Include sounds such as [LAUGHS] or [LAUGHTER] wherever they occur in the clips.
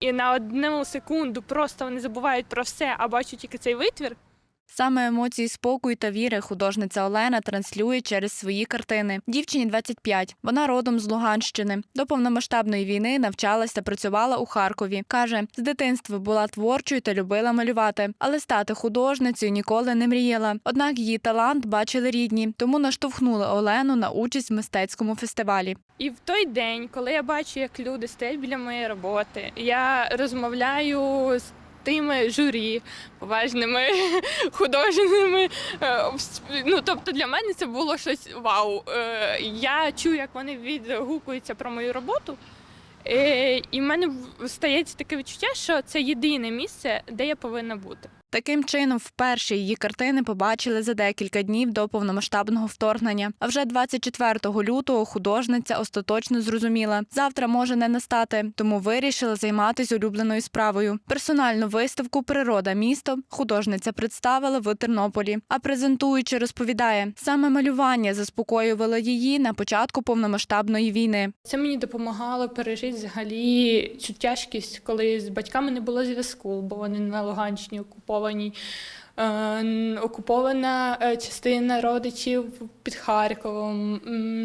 і на одну секунду просто вони забувають про все, а бачать тільки цей витвір. Саме емоції спокою та віри художниця Олена транслює через свої картини. Дівчині 25. Вона родом з Луганщини. До повномасштабної війни навчалась та працювала у Харкові. Каже, з дитинства була творчою та любила малювати, але стати художницею ніколи не мріяла. Однак її талант бачили рідні, тому наштовхнули Олену на участь в мистецькому фестивалі. І в той день, коли я бачу, як люди стоять біля моєї роботи, я розмовляю з тими журі поважними [LAUGHS] художніми. е, Ну тобто для мене це було щось вау. Е, Я чую, як вони відгукуються про мою роботу. Е, І в мене стається таке відчуття, що це єдине місце, де я повинна бути. Таким чином, вперше її картини побачили за декілька днів до повномасштабного вторгнення. А вже 24 лютого художниця остаточно зрозуміла, завтра може не настати, тому вирішила займатися улюбленою справою. Персональну виставку Природа місто художниця представила в Тернополі. А презентуючи, розповідає, саме малювання заспокоювало її на початку повномасштабної війни. Це мені допомагало пережити взагалі цю тяжкість, коли з батьками не було зв'язку, бо вони на Луганщині окуповані. Е, н- Окупована е, частина родичів під Харковом.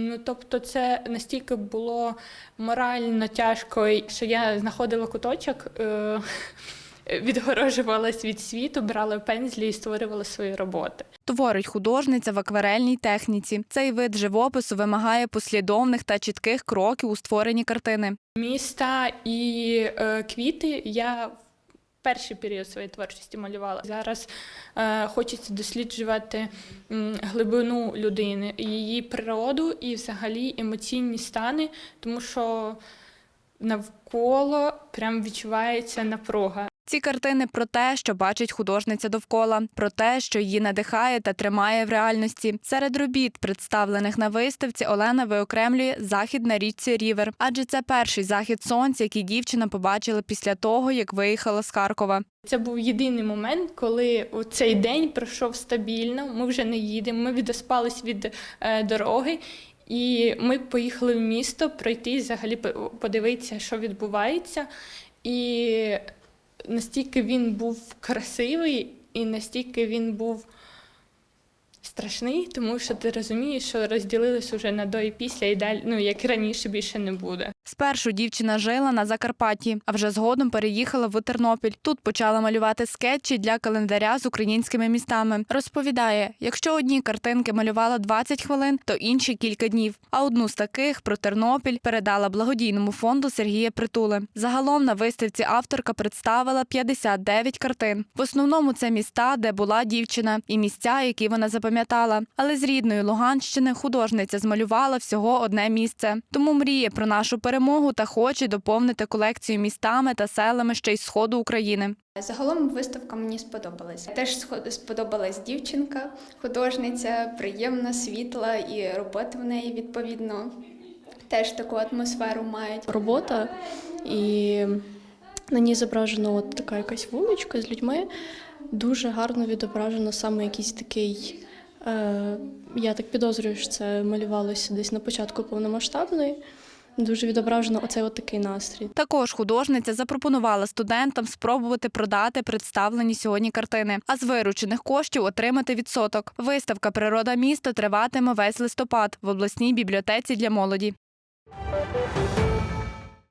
Ну, тобто, це настільки було морально тяжко, що я знаходила куточок, е, відгорожувалась від світу, брала пензлі і створювала свої роботи. Творить художниця в акварельній техніці. Цей вид живопису вимагає послідовних та чітких кроків у створенні картини. Міста і е, квіти я перший період своєї творчості малювала. Зараз е, хочеться досліджувати м, глибину людини, її природу і взагалі емоційні стани, тому що навколо прям відчувається напруга. Ці картини про те, що бачить художниця довкола, про те, що її надихає та тримає в реальності. Серед робіт, представлених на виставці, Олена виокремлює захід на річці Рівер, адже це перший захід сонця, який дівчина побачила після того, як виїхала з Харкова. Це був єдиний момент, коли цей день пройшов стабільно. Ми вже не їдемо. Ми відоспались від е, дороги, і ми поїхали в місто пройти, взагалі по- подивитися, що відбувається. І настільки він був красивий, і настільки він був страшний, тому що ти розумієш, що розділились уже на до і після, і далі, ну як раніше більше не буде. Спершу дівчина жила на Закарпатті, а вже згодом переїхала в Тернопіль. Тут почала малювати скетчі для календаря з українськими містами. Розповідає, якщо одні картинки малювала 20 хвилин, то інші кілька днів. А одну з таких про Тернопіль передала благодійному фонду Сергія Притули. Загалом на виставці авторка представила 59 картин. В основному це міста, де була дівчина, і місця, які вона запам'ятала. Але з рідної Луганщини художниця змалювала всього одне місце. Тому мріє про нашу перемогу та хоче доповнити колекцію містами та селами ще й сходу України. Загалом виставка мені сподобалась. Теж сподобалась дівчинка, художниця, приємна, світла, і роботи в неї відповідно теж таку атмосферу мають. робота, і на ній зображена от така якась вуличка з людьми. Дуже гарно відображено саме якийсь такий. Е, я так підозрюю, що це малювалося десь на початку повномасштабної. Дуже відображено оцей от такий настрій. Також художниця запропонувала студентам спробувати продати представлені сьогодні картини, а з виручених коштів отримати відсоток. Виставка Природа міста триватиме весь листопад в обласній бібліотеці для молоді.